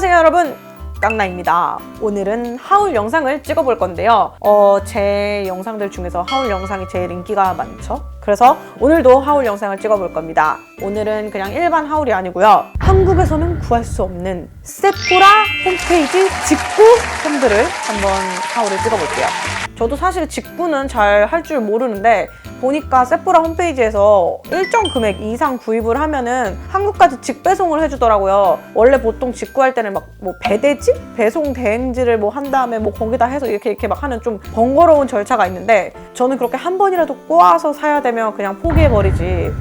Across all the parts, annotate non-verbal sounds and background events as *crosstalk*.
안녕하세요 여러분. 깡나입니다. 오늘은 하울 영상을 찍어볼 건데요. 어, 제 영상들 중에서 하울 영상이 제일 인기가 많죠? 그래서 오늘도 하울 영상을 찍어볼 겁니다. 오늘은 그냥 일반 하울이 아니고요. 한국에서는 구할 수 없는 세포라 홈페이지 직구 홈들을 한번 하울을 찍어볼게요 저도 사실 직구는 잘 할 줄 모르는데 보니까 세포라 홈페이지에서 일정 금액 이상 구입을 하면은 한국까지 직배송을 해주더라고요. 원래 보통 직구할 때는 막 뭐 배대지? 배송 대행지를 뭐 한 다음에 뭐 거기다 해서 이렇게 이렇게 막 하는 좀 번거로운 절차가 있는데 저는 그렇게 한 번이라도 꼬아서 사야 되면 그냥 포기해버리지.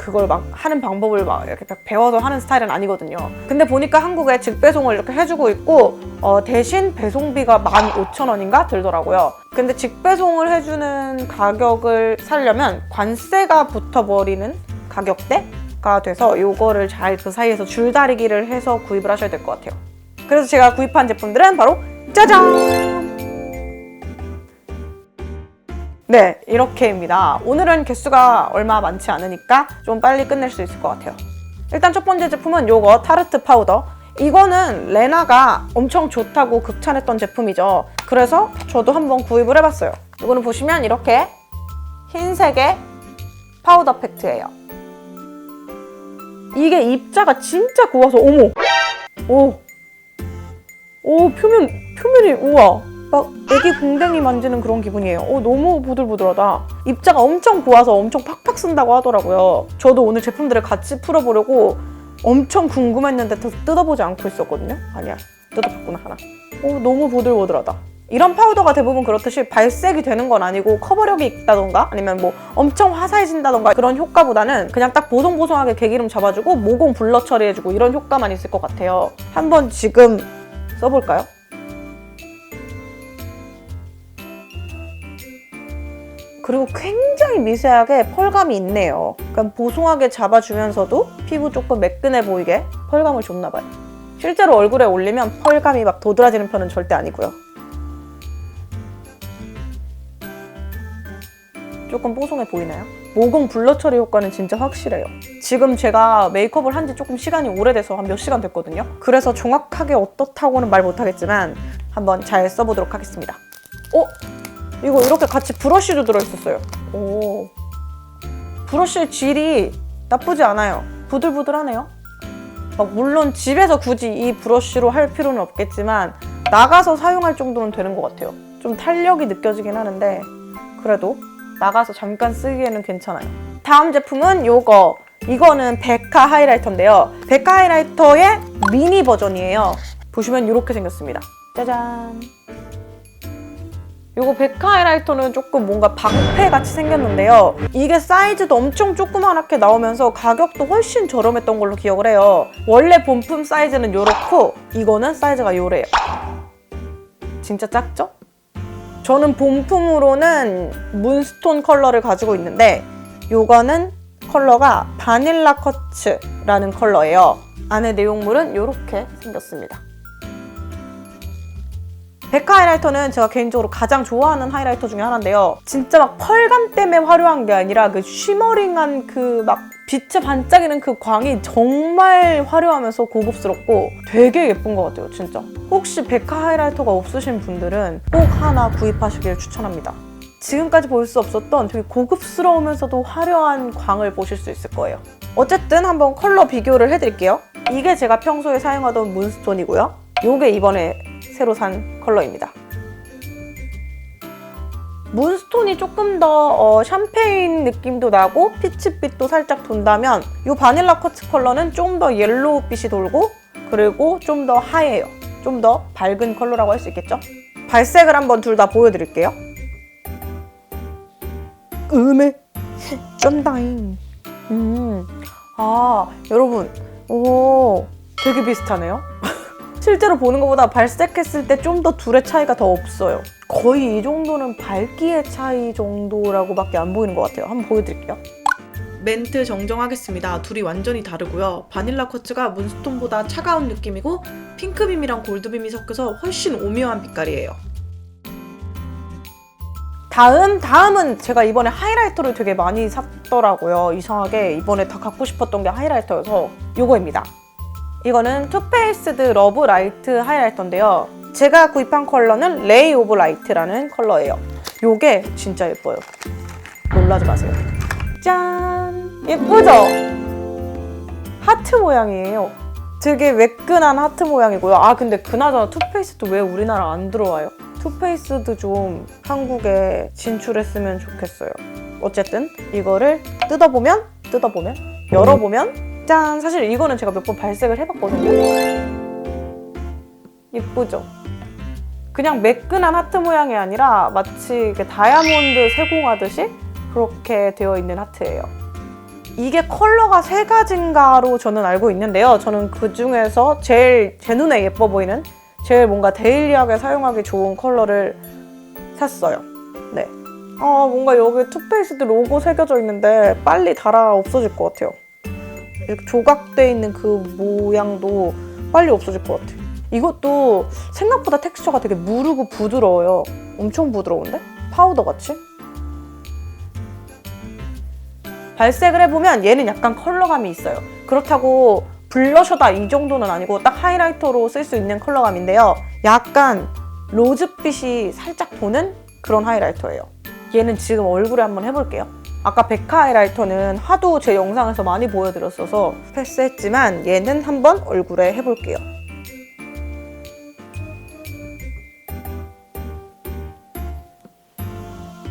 그걸 막 하는 방법을 막 이렇게 딱 배워서 하는 스타일은 아니거든요. 근데 보니까 한국에 직배송을 이렇게 해주고 있고 어, 대신 배송비가 15,000원인가 들더라고요. 근데 직배송을 해주는 가격을 살려면 관세가 붙어버리는 가격대가 돼서 요거를 잘 그 사이에서 줄다리기를 해서 구입을 하셔야 될 것 같아요. 그래서 제가 구입한 제품들은 바로 짜잔! 네, 이렇게입니다. 오늘은 개수가 얼마 많지 않으니까 좀 빨리 끝낼 수 있을 것 같아요. 일단 첫 번째 제품은 요거 타르트 파우더. 이거는 레나가 엄청 좋다고 극찬했던 제품이죠. 그래서 저도 한번 구입을 해봤어요. 이거는 보시면 이렇게 흰색의 파우더 팩트예요. 이게 입자가 진짜 고와서 어머! 오! 오, 표면, 표면이 우와! 막 애기 궁뎅이 만지는 그런 기분이에요. 어, 너무 보들보들하다. 입자가 엄청 고와서 엄청 팍팍 쓴다고 하더라고요. 저도 오늘 제품들을 같이 풀어보려고 엄청 궁금했는데 더 뜯어보지 않고 있었거든요. 아니야, 뜯어봤구나 하나. 어, 너무 보들보들하다. 이런 파우더가 대부분 그렇듯이 발색이 되는 건 아니고 커버력이 있다던가 아니면 뭐 엄청 화사해진다던가 그런 효과보다는 그냥 딱 보송보송하게 개기름 잡아주고 모공 블러 처리해주고 이런 효과만 있을 것 같아요. 한번 지금 써볼까요? 그리고 굉장히 미세하게 펄감이 있네요. 그러니까 보송하게 잡아주면서도 피부 조금 매끈해 보이게 펄감을 줬나 봐요. 실제로 얼굴에 올리면 펄감이 막 도드라지는 편은 절대 아니고요. 조금 뽀송해 보이나요? 모공 블러 처리 효과는 진짜 확실해요. 지금 제가 메이크업을 한 지 조금 시간이 오래돼서 한 몇 시간 됐거든요. 그래서 정확하게 어떻다고는 말 못하겠지만 한번 잘 써보도록 하겠습니다. 어? 이거 이렇게 같이 브러쉬도 들어있었어요. 오. 브러쉬 질이 나쁘지 않아요. 부들부들하네요. 막 물론 집에서 굳이 이 브러쉬로 할 필요는 없겠지만 나가서 사용할 정도는 되는 것 같아요. 좀 탄력이 느껴지긴 하는데 그래도 나가서 잠깐 쓰기에는 괜찮아요. 다음 제품은 요거. 이거는 베카 하이라이터인데요. 베카 하이라이터의 미니 버전이에요. 보시면 이렇게 생겼습니다. 짜잔. 요거 베카 하이라이터는 조금 뭔가 방패 같이 생겼는데요. 이게 사이즈도 엄청 조그맣게 나오면서 가격도 훨씬 저렴했던 걸로 기억을 해요. 원래 본품 사이즈는 요렇고 이거는 사이즈가 요래요. 진짜 작죠? 저는 본품으로는 문스톤 컬러를 가지고 있는데 요거는 컬러가 바닐라 커츠라는 컬러예요. 안에 내용물은 이렇게 생겼습니다. 베카 하이라이터는 제가 개인적으로 가장 좋아하는 하이라이터 중에 하나인데요. 진짜 막 펄감 때문에 화려한 게 아니라 그 쉬머링한 그막 빛에 반짝이는 그 광이 정말 화려하면서 고급스럽고 되게 예쁜 것 같아요, 진짜. 혹시 베카 하이라이터가 없으신 분들은 꼭 하나 구입하시길 추천합니다. 지금까지 볼 수 없었던 되게 고급스러우면서도 화려한 광을 보실 수 있을 거예요. 어쨌든 한번 컬러 비교를 해드릴게요. 이게 제가 평소에 사용하던 문스톤이고요. 이게 이번에 새로 산 컬러입니다. 문스톤이 조금 더 어, 샴페인 느낌도 나고 피치빛도 살짝 돈다면 이 바닐라 커츠 컬러는 좀 더 옐로우빛이 돌고 그리고 좀 더 하얘요. 좀 더 밝은 컬러라고 할 수 있겠죠? 발색을 한번 둘 다 보여드릴게요. 음에 쩐다잉. 음, 아 여러분, 오 되게 비슷하네요. *laughs* 실제로 보는 것보다 발색했을 때 좀 더 둘의 차이가 더 없어요. 거의 이 정도는 밝기의 차이 정도라고밖에 안 보이는 것 같아요. 한번 보여드릴게요. 멘트 정정하겠습니다. 둘이 완전히 다르고요. 바닐라 커츠가 문스톤보다 차가운 느낌이고 핑크빔이랑 골드빔이 섞여서 훨씬 오묘한 빛깔이에요. 다음, 다음은 제가 이번에 하이라이터를 되게 많이 샀더라고요. 이상하게 이번에 다 갖고 싶었던 게 하이라이터여서 이거입니다. 이거는 투페이스드 러브 라이트 하이라이터인데요. 제가 구입한 컬러는 레이 오브 라이트라는 컬러예요. 요게 진짜 예뻐요. 놀라지 마세요. 짠! 예쁘죠? 하트 모양이에요. 되게 매끈한 하트 모양이고요. 아 근데 그나저나 투페이스도 왜 우리나라 안 들어와요? 투페이스도 좀 한국에 진출했으면 좋겠어요. 어쨌든 이거를 뜯어보면 뜯어보면 열어보면 짠! 사실 이거는 제가 몇 번 발색을 해봤거든요. 예쁘죠? 그냥 매끈한 하트 모양이 아니라 마치 다이아몬드 세공하듯이 그렇게 되어 있는 하트예요. 이게 컬러가 세 가지인가로 저는 알고 있는데요. 저는 그 중에서 제일 제 눈에 예뻐 보이는 제일 뭔가 데일리하게 사용하기 좋은 컬러를 샀어요. 네. 아, 뭔가 여기 투페이스드 로고 새겨져 있는데 빨리 달아 없어질 것 같아요. 이렇게 조각돼 있는 그 모양도 빨리 없어질 것 같아요. 이것도 생각보다 텍스처가 되게 무르고 부드러워요. 엄청 부드러운데? 파우더 같이? 발색을 해보면 얘는 약간 컬러감이 있어요. 그렇다고 블러셔다 이 정도는 아니고 딱 하이라이터로 쓸 수 있는 컬러감인데요. 약간 로즈빛이 살짝 도는 그런 하이라이터예요. 얘는 지금 얼굴에 한번 해볼게요. 아까 백화 하이라이터는 하도 제 영상에서 많이 보여드렸어서 패스했지만 얘는 한번 얼굴에 해볼게요.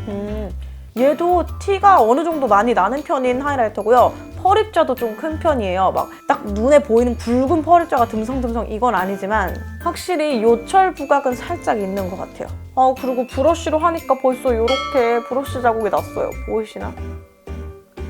음, 얘도 티가 어느 정도 많이 나는 편인 하이라이터고요. 펄입자도 좀 큰 편이에요. 막 딱 눈에 보이는 굵은 펄입자가 듬성듬성 이건 아니지만 확실히 요철 부각은 살짝 있는 것 같아요. 아 그리고 브러쉬로 하니까 벌써 이렇게 브러쉬 자국이 났어요. 보이시나?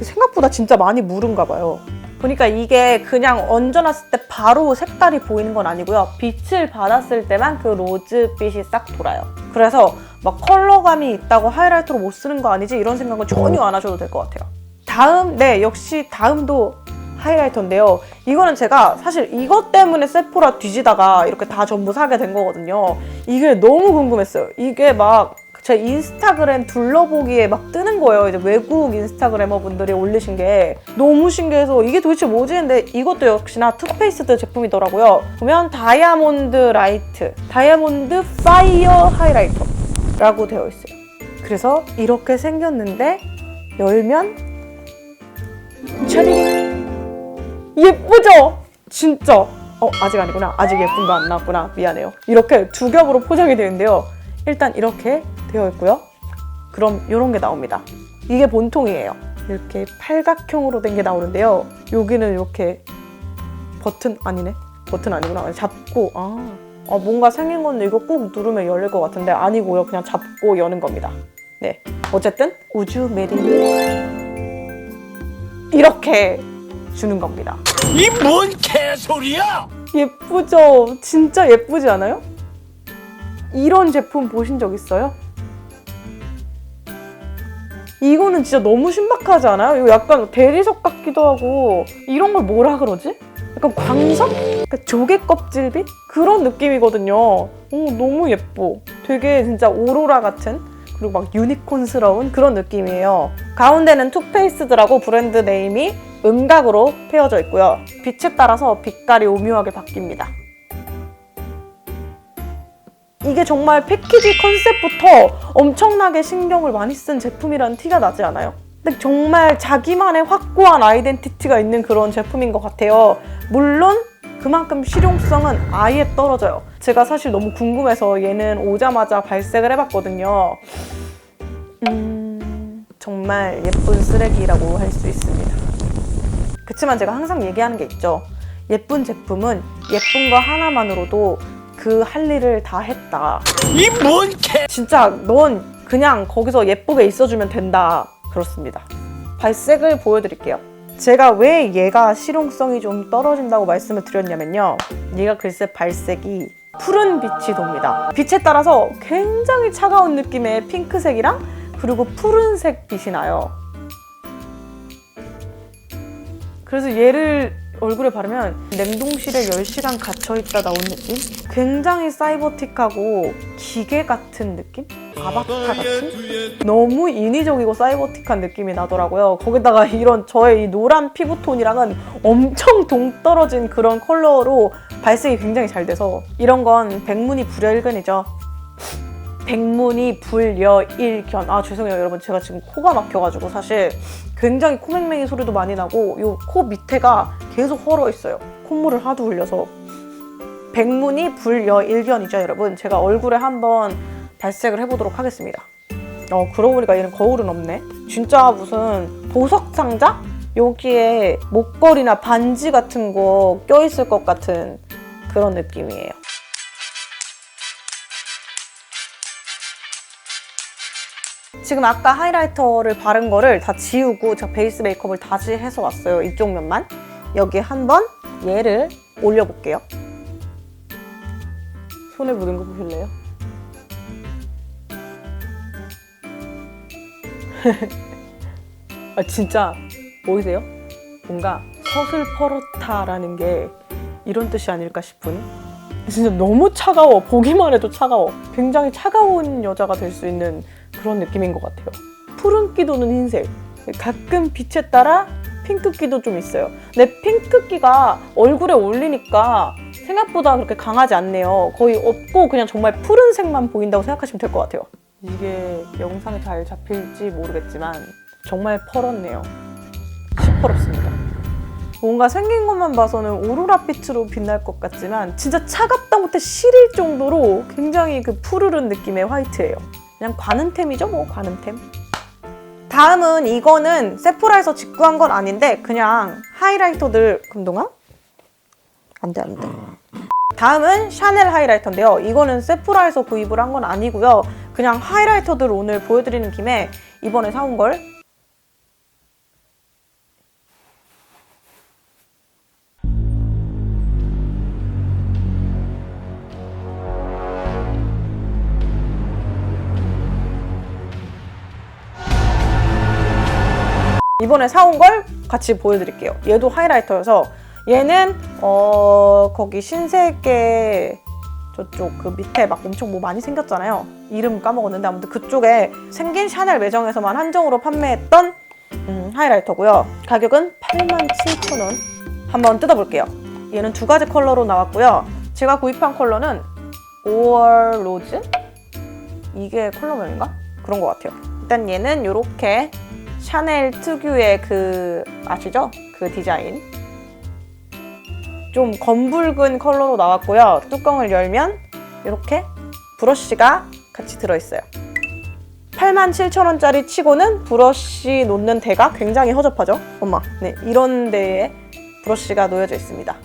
생각보다 진짜 많이 무른가 봐요. 보니까 이게 그냥 얹어놨을 때 바로 색깔이 보이는 건 아니고요. 빛을 받았을 때만 그 로즈빛이 싹 돌아요. 그래서 막 컬러감이 있다고 하이라이터로 못 쓰는 거 아니지? 이런 생각은 전혀 안 하셔도 될 것 같아요. 다음, 네, 역시 다음도 하이라이터인데요. 이거는 제가 사실 이것 때문에 세포라 뒤지다가 이렇게 다 전부 사게 된 거거든요. 이게 너무 궁금했어요. 이게 막 제 인스타그램 둘러보기에 막 뜨는 거예요. 이제 외국 인스타그래머 분들이 올리신 게 너무 신기해서 이게 도대체 뭐지 했는데 이것도 역시나 투페이스드 제품이더라고요. 보면 다이아몬드 라이트, 다이아몬드 파이어 하이라이터라고 되어 있어요. 그래서 이렇게 생겼는데 열면 차리링 예쁘죠? 진짜. 어 아직 아니구나. 아직 예쁜 거 안 나왔구나. 미안해요. 이렇게 두 겹으로 포장이 되어 있는데요. 일단 이렇게 되어 있고요. 그럼 이런 게 나옵니다. 이게 본통이에요. 이렇게 팔각형으로 된 게 나오는데요. 여기는 이렇게 버튼 아니네? 버튼 아니구나. 잡고 아, 아, 뭔가 생긴 건데 이거 꾹 누르면 열릴 것 같은데 아니고요. 그냥 잡고 여는 겁니다. 네. 어쨌든 우주 메리 이렇게 주는 겁니다 이 뭔 개소리야! 예쁘죠? 진짜 예쁘지 않아요? 이런 제품 보신 적 있어요? 이거는 진짜 너무 신박하지 않아요? 이거 약간 대리석 같기도 하고 이런 걸 뭐라 그러지? 약간 광석? 약간 조개 껍질빛? 그런 느낌이거든요. 오, 너무 예뻐. 되게 진짜 오로라 같은 그리고 막 유니콘스러운 그런 느낌이에요. 가운데는 투페이스드라고 브랜드 네임이 음각으로 페어져 있고요. 빛에 따라서 빛깔이 오묘하게 바뀝니다. 이게 정말 패키지 컨셉부터 엄청나게 신경을 많이 쓴 제품이라는 티가 나지 않아요? 근데 정말 자기만의 확고한 아이덴티티가 있는 그런 제품인 것 같아요. 물론 그만큼 실용성은 아예 떨어져요. 제가 사실 너무 궁금해서 얘는 오자마자 발색을 해봤거든요. 음, 정말 예쁜 쓰레기라고 할 수 있습니다. 그치만 제가 항상 얘기하는 게 있죠. 예쁜 제품은 예쁜 거 하나만으로도 그 할 일을 다 했다. 이 뭔 개... 진짜 넌 그냥 거기서 예쁘게 있어주면 된다. 그렇습니다. 발색을 보여드릴게요. 제가 왜 얘가 실용성이 좀 떨어진다고 말씀을 드렸냐면요. 얘가 글쎄 발색이 푸른 빛이 돕니다. 빛에 따라서 굉장히 차가운 느낌의 핑크색이랑 그리고 푸른색 빛이 나요. 그래서 얘를 얼굴에 바르면 냉동실에 10시간 갇혀있다 나온 느낌? 굉장히 사이버틱하고 기계 같은 느낌? 아바타 같은 너무 인위적이고 사이버틱한 느낌이 나더라고요. 거기다가 이런 저의 이 노란 피부톤이랑은 엄청 동떨어진 그런 컬러로 발색이 굉장히 잘 돼서 이런 건 백문이 불여일견이죠. 백문이 불여일견. 아 죄송해요 여러분 제가 지금 코가 막혀가지고 사실 굉장히 코맹맹이 소리도 많이 나고 요 코 밑에가 계속 헐어 있어요. 콧물을 하도 흘려서 백문이 불여일견이죠 여러분. 제가 얼굴에 한번 발색을 해보도록 하겠습니다. 어 그러고 보니까 얘는 거울은 없네. 진짜 무슨 보석 상자? 여기에 목걸이나 반지 같은 거 껴있을 것 같은 그런 느낌이에요. 지금 아까 하이라이터를 바른 거를 다 지우고 제가 베이스 메이크업을 다시 해서 왔어요. 이쪽 면만. 여기 한번 얘를 올려볼게요. 손에 묻은 거 보실래요? *laughs* 아 진짜 보이세요? 뭔가 서슬퍼렇다라는 게 이런 뜻이 아닐까 싶은. 진짜 너무 차가워. 보기만 해도 차가워. 굉장히 차가운 여자가 될 수 있는 그런 느낌인 것 같아요. 푸른 기도는 흰색. 가끔 빛에 따라 핑크기도 좀 있어요. 근데 핑크기가 얼굴에 올리니까 생각보다 그렇게 강하지 않네요. 거의 없고 그냥 정말 푸른색만 보인다고 생각하시면 될 것 같아요. 이게 영상에 잘 잡힐지 모르겠지만 정말 펄었네요. 시퍼렇습니다 뭔가 생긴 것만 봐서는 오로라 빛으로 빛날 것 같지만 진짜 차갑다 못해 시릴 정도로 굉장히 그 푸르른 느낌의 화이트예요. 그냥 관음템이죠 뭐 관음템. 다음은 이거는 세포라에서 직구한 건 아닌데 그냥 하이라이터들 금동아? 안돼 안돼. 다음은 샤넬 하이라이터인데요. 이거는 세포라에서 구입을 한 건 아니고요. 그냥 하이라이터들 오늘 보여드리는 김에 이번에 사온 걸 이번에 사온 걸 같이 보여드릴게요. 얘도 하이라이터여서 얘는 어 거기 신세계 저쪽 그 밑에 막 엄청 뭐 많이 생겼잖아요. 이름 까먹었는데 아무튼 그쪽에 생긴 샤넬 매장에서만 한정으로 판매했던 음, 하이라이터고요. 가격은 87,000원. 한번 뜯어볼게요. 얘는 두 가지 컬러로 나왔고요. 제가 구입한 컬러는 5월 로즈? 이게 컬러명인가? 그런 것 같아요. 일단 얘는 이렇게 샤넬 특유의 그 아시죠? 그 디자인. 좀 검붉은 컬러로 나왔고요. 뚜껑을 열면 이렇게 브러쉬가 같이 들어있어요. 87,000원짜리 치고는 브러쉬 놓는 데가 굉장히 허접하죠? 엄마. 네, 이런 데에 브러쉬가 놓여져 있습니다.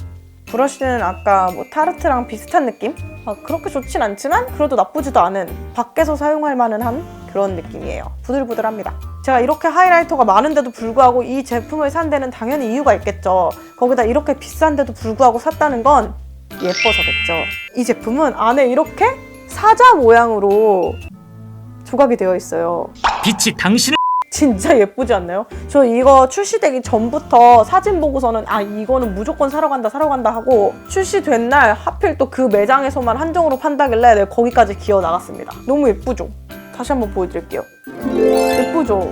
브러쉬는 아까 뭐 타르트랑 비슷한 느낌? 아, 그렇게 좋진 않지만 그래도 나쁘지도 않은 밖에서 사용할 만한 한 그런 느낌이에요. 부들부들합니다. 제가 이렇게 하이라이터가 많은데도 불구하고 이 제품을 산 데는 당연히 이유가 있겠죠. 거기다 이렇게 비싼데도 불구하고 샀다는 건 예뻐서겠죠. 이 제품은 안에 이렇게 사자 모양으로 조각이 되어 있어요. 빛이 당신을 진짜 예쁘지 않나요? 저 이거 출시되기 전부터 사진 보고서는 아 이거는 무조건 사러 간다 사러 간다 하고 출시된 날 하필 또 그 매장에서만 한정으로 판다길래 내가 거기까지 기어 나갔습니다. 너무 예쁘죠? 다시 한번 보여드릴게요. 예쁘죠?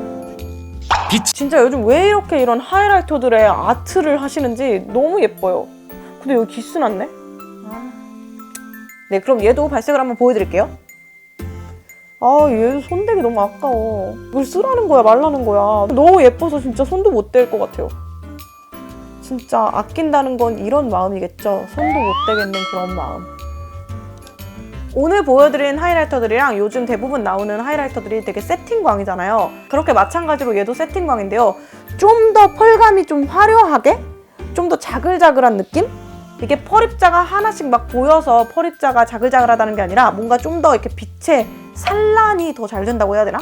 빛 진짜 요즘 왜 이렇게 이런 하이라이터들의 아트를 하시는지 너무 예뻐요. 근데 여기 기스 났네? 네, 그럼 얘도 발색을 한번 보여드릴게요. 아, 얘 손대기 너무 아까워. 이걸 쓰라는 거야, 말라는 거야. 너무 예뻐서 진짜 손도 못 댈 것 같아요. 진짜 아낀다는 건 이런 마음이겠죠. 손도 못 대겠는 그런 마음. 오늘 보여드린 하이라이터들이랑 요즘 대부분 나오는 하이라이터들이 되게 세팅광이잖아요. 그렇게 마찬가지로 얘도 세팅광인데요. 좀 더 펄감이 좀 화려하게, 좀 더 자글자글한 느낌? 이게 펄입자가 하나씩 막 보여서 펄입자가 자글자글하다는 게 아니라 뭔가 좀 더 이렇게 빛의 산란이 더 잘 된다고 해야 되나?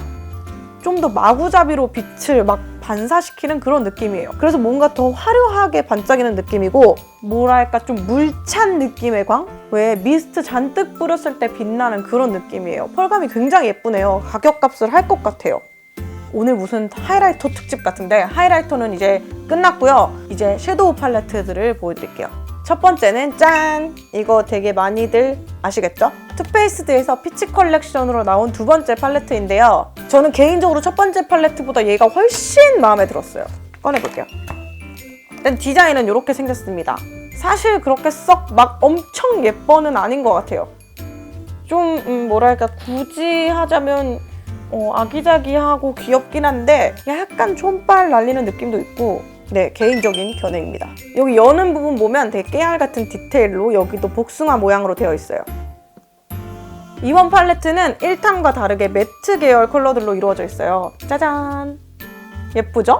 좀 더 마구잡이로 빛을 막 반사시키는 그런 느낌이에요. 그래서 뭔가 더 화려하게 반짝이는 느낌이고, 뭐랄까 좀 물찬 느낌의 광? 왜 미스트 잔뜩 뿌렸을 때 빛나는 그런 느낌이에요. 펄감이 굉장히 예쁘네요. 가격값을 할 것 같아요. 오늘 무슨 하이라이터 특집 같은데 하이라이터는 이제 끝났고요. 이제 섀도우 팔레트들을 보여드릴게요. 첫 번째는 짠! 이거 되게 많이들 아시겠죠? 투페이스드에서 피치 컬렉션으로 나온 두 번째 팔레트인데요. 저는 개인적으로 첫 번째 팔레트보다 얘가 훨씬 마음에 들었어요. 꺼내볼게요. 일단 디자인은 이렇게 생겼습니다. 사실 그렇게 썩 막 엄청 예뻐는 아닌 것 같아요. 좀 음, 뭐랄까 굳이 하자면 어, 아기자기하고 귀엽긴 한데 약간 촌빨 날리는 느낌도 있고 네 개인적인 견해입니다. 여기 여는 부분 보면 되게 깨알 같은 디테일로 여기도 복숭아 모양으로 되어 있어요. 이번 팔레트는 1탄과 다르게 매트 계열 컬러들로 이루어져 있어요. 짜잔 예쁘죠?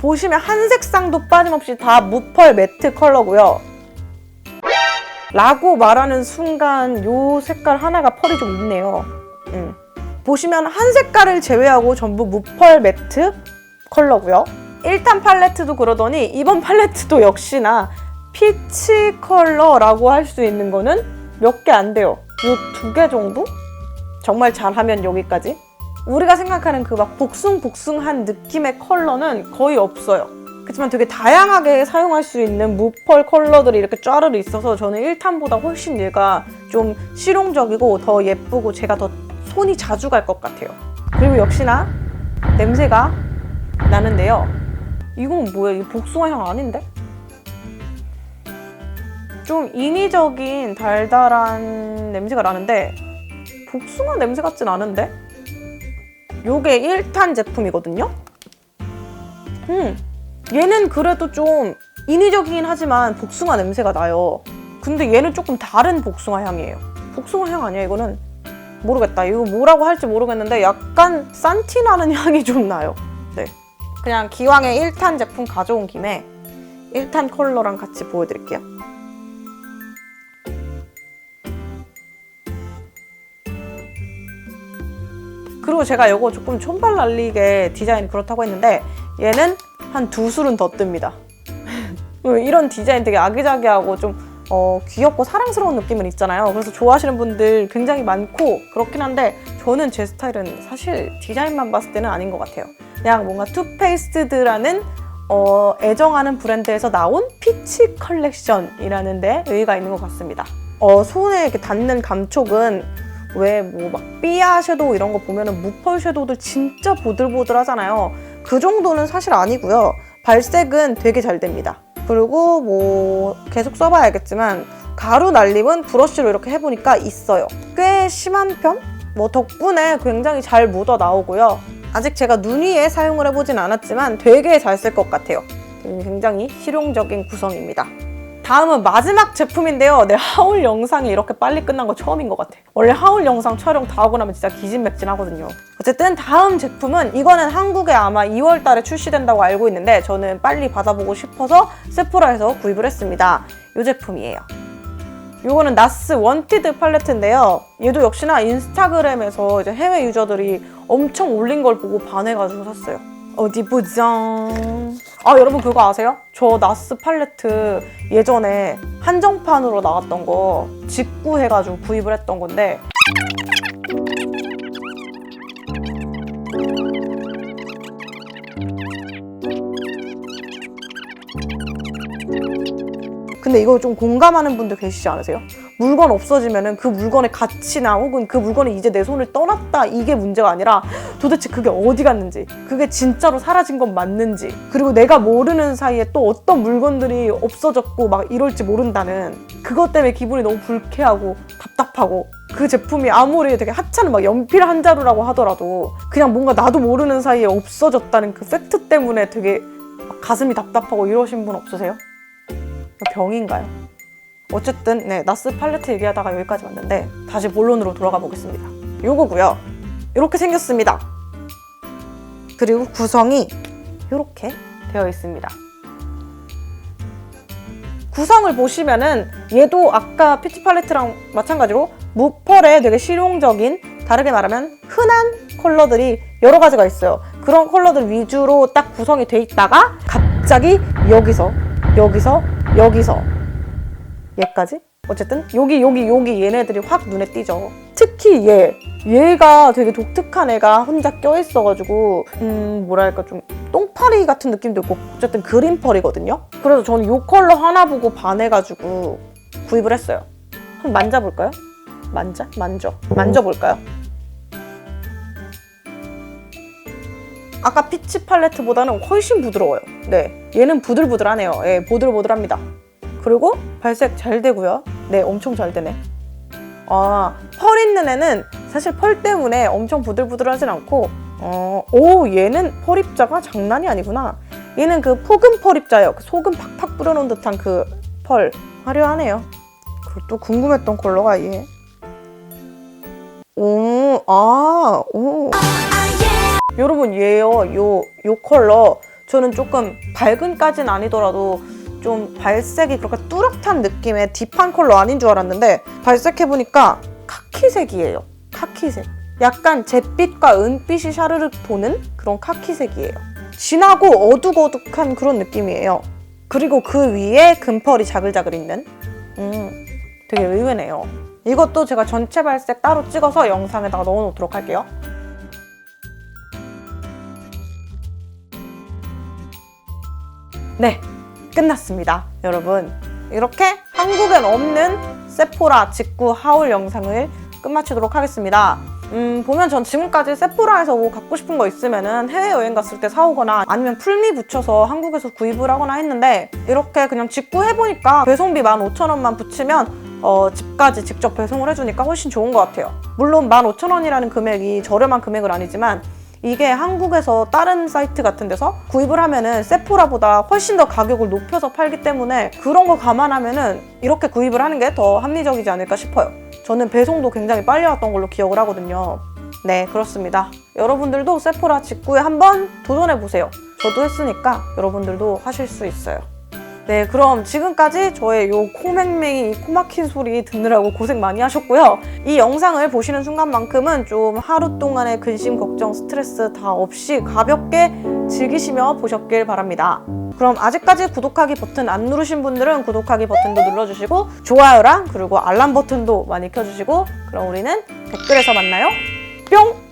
보시면 한 색상도 빠짐없이 다 무펄 매트 컬러고요. 라고 말하는 순간 요 색깔 하나가 펄이 좀 있네요. 음. 보시면 한 색깔을 제외하고 전부 무펄 매트 컬러고요. 1탄 팔레트도 그러더니 이번 팔레트도 역시나 피치 컬러라고 할 수 있는 거는 몇 개 안 돼요. 요 두 개 정도? 정말 잘하면 여기까지. 우리가 생각하는 그 막 복숭복숭한 느낌의 컬러는 거의 없어요. 그렇지만 되게 다양하게 사용할 수 있는 무펄 컬러들이 이렇게 쫘르르 있어서 저는 1탄보다 훨씬 얘가 좀 실용적이고 더 예쁘고 제가 더 손이 자주 갈 것 같아요. 그리고 역시나 냄새가 나는데요. 이건 뭐야? 이 복숭아 향 아닌데? 좀 인위적인 달달한 냄새가 나는데 복숭아 냄새 같진 않은데? 요게 1탄 제품이거든요? 음, 얘는 그래도 좀 인위적이긴 하지만 복숭아 냄새가 나요. 근데 얘는 조금 다른 복숭아 향이에요. 복숭아 향 아니야, 이거는? 모르겠다. 이거 뭐라고 할지 모르겠는데 약간 산티 나는 *laughs* 향이 좀 나요. 네. 그냥 기왕에 1탄 제품 가져온 김에 1탄 컬러랑 같이 보여드릴게요. 그리고 제가 이거 조금 촌발 날리게 디자인이 그렇다고 했는데 얘는 한 두 술은 더 뜹니다. *laughs* 이런 디자인 되게 아기자기하고 좀 어, 귀엽고 사랑스러운 느낌은 있잖아요. 그래서 좋아하시는 분들 굉장히 많고 그렇긴 한데 저는 제 스타일은 사실 디자인만 봤을 때는 아닌 것 같아요. 그냥 뭔가 투페이스드라는 어, 애정하는 브랜드에서 나온 피치 컬렉션이라는 데 의의가 있는 것 같습니다. 어, 손에 이렇게 닿는 감촉은 왜 뭐 막 삐아 섀도우 이런 거 보면은 무펄 섀도우들 진짜 보들보들 하잖아요. 그 정도는 사실 아니고요. 발색은 되게 잘 됩니다. 그리고 뭐 계속 써봐야겠지만 가루 날림은 브러쉬로 이렇게 해보니까 있어요. 꽤 심한 편? 뭐 덕분에 굉장히 잘 묻어 나오고요. 아직 제가 눈 위에 사용을 해보진 않았지만 되게 잘 쓸 것 같아요. 굉장히 실용적인 구성입니다. 다음은 마지막 제품인데요. 내 하울 영상이 이렇게 빨리 끝난 거 처음인 것 같아. 원래 하울 영상 촬영 다 하고 나면 진짜 기진맥진 하거든요. 어쨌든 다음 제품은 이거는 한국에 아마 2월 달에 출시된다고 알고 있는데 저는 빨리 받아보고 싶어서 세포라에서 구입을 했습니다. 이 제품이에요. 이거는 나스 원티드 팔레트인데요. 얘도 역시나 인스타그램에서 이제 해외 유저들이 엄청 올린 걸 보고 반해가지고 샀어요. 어디 보자. 아 여러분 그거 아세요? 저 나스 팔레트 예전에 한정판으로 나왔던 거 직구해가지고 구입을 했던 건데 근데 이거 좀 공감하는 분들 계시지 않으세요? 물건 없어지면은 그 물건의 가치나 혹은 그 물건이 이제 내 손을 떠났다 이게 문제가 아니라 도대체 그게 어디 갔는지 그게 진짜로 사라진 건 맞는지 그리고 내가 모르는 사이에 또 어떤 물건들이 없어졌고 막 이럴지 모른다는 그것 때문에 기분이 너무 불쾌하고 답답하고 그 제품이 아무리 되게 하찮은 막 연필 한 자루라고 하더라도 그냥 뭔가 나도 모르는 사이에 없어졌다는 그 팩트 때문에 되게 막 가슴이 답답하고 이러신 분 없으세요? 병인가요? 어쨌든 네 나스 팔레트 얘기하다가 여기까지 왔는데 다시 본론으로 돌아가 보겠습니다. 요거고요. 이렇게 생겼습니다. 그리고 구성이 이렇게 되어 있습니다. 구성을 보시면은 얘도 아까 피치 팔레트랑 마찬가지로 무펄에 되게 실용적인 다르게 말하면 흔한 컬러들이 여러 가지가 있어요. 그런 컬러들 위주로 딱 구성이 돼 있다가 갑자기 여기서 여기서 여기서 얘까지 어쨌든 여기 여기 여기 얘네들이 확 눈에 띄죠. 특히 얘 얘가 되게 독특한 애가 혼자 껴있어가지고 음 뭐랄까 좀 똥파리 같은 느낌도 있고 어쨌든 그린펄이거든요 그래서 저는 이 컬러 하나 보고 반해가지고 구입을 했어요 한번 만져볼까요? 만져? 만져 만져볼까요? 아까 피치 팔레트보다는 훨씬 부드러워요 네 얘는 부들부들하네요 예 보들보들합니다 그리고 발색 잘 되고요 네 엄청 잘 되네 아, 펄 있는 애는 사실 펄 때문에 엄청 부들부들하진 않고, 어, 오, 얘는 펄 입자가 장난이 아니구나. 얘는 그 포근 펄 입자예요. 그 소금 팍팍 뿌려놓은 듯한 그 펄. 화려하네요. 그리고 또 궁금했던 컬러가 얘. 오, 아, 오. 여러분, 얘요, 요, 요 컬러. 저는 조금 밝은까진 아니더라도 좀 발색이 그렇게 뚜렷한 느낌의 딥한 컬러 아닌 줄 알았는데 발색해보니까 카키색이에요. 카키색. 약간 잿빛과 은빛이 샤르륵 도는 그런 카키색이에요. 진하고 어둑어둑한 그런 느낌이에요. 그리고 그 위에 금펄이 자글자글 있는 음, 되게 의외네요. 이것도 제가 전체 발색 따로 찍어서 영상에다가 넣어놓도록 할게요. 네, 끝났습니다. 여러분. 이렇게 한국엔 없는 세포라 직구 하울 영상을 끝마치도록 하겠습니다. 음, 보면 전 지금까지 세포라에서 뭐 갖고 싶은 거 있으면은 해외여행 갔을 때 사오거나 아니면 풀미 붙여서 한국에서 구입을 하거나 했는데 이렇게 그냥 직구 해보니까 배송비 15,000원만 붙이면 어, 집까지 직접 배송을 해주니까 훨씬 좋은 것 같아요. 물론 15,000원이라는 금액이 저렴한 금액은 아니지만 이게 한국에서 다른 사이트 같은 데서 구입을 하면은 세포라보다 훨씬 더 가격을 높여서 팔기 때문에 그런 거 감안하면은 이렇게 구입을 하는 게 더 합리적이지 않을까 싶어요. 저는 배송도 굉장히 빨리 왔던 걸로 기억을 하거든요. 네, 그렇습니다. 여러분들도 세포라 직구에 한번 도전해 보세요. 저도 했으니까 여러분들도 하실 수 있어요. 네, 그럼 지금까지 저의 요 코맹맹이 코 막힌 소리 듣느라고 고생 많이 하셨고요. 이 영상을 보시는 순간만큼은 좀 하루 동안의 근심, 걱정, 스트레스 다 없이 가볍게 즐기시며 보셨길 바랍니다. 그럼 아직까지 구독하기 버튼 안 누르신 분들은 구독하기 버튼도 눌러주시고 좋아요랑 그리고 알람 버튼도 많이 켜주시고 그럼 우리는 댓글에서 만나요. 뿅!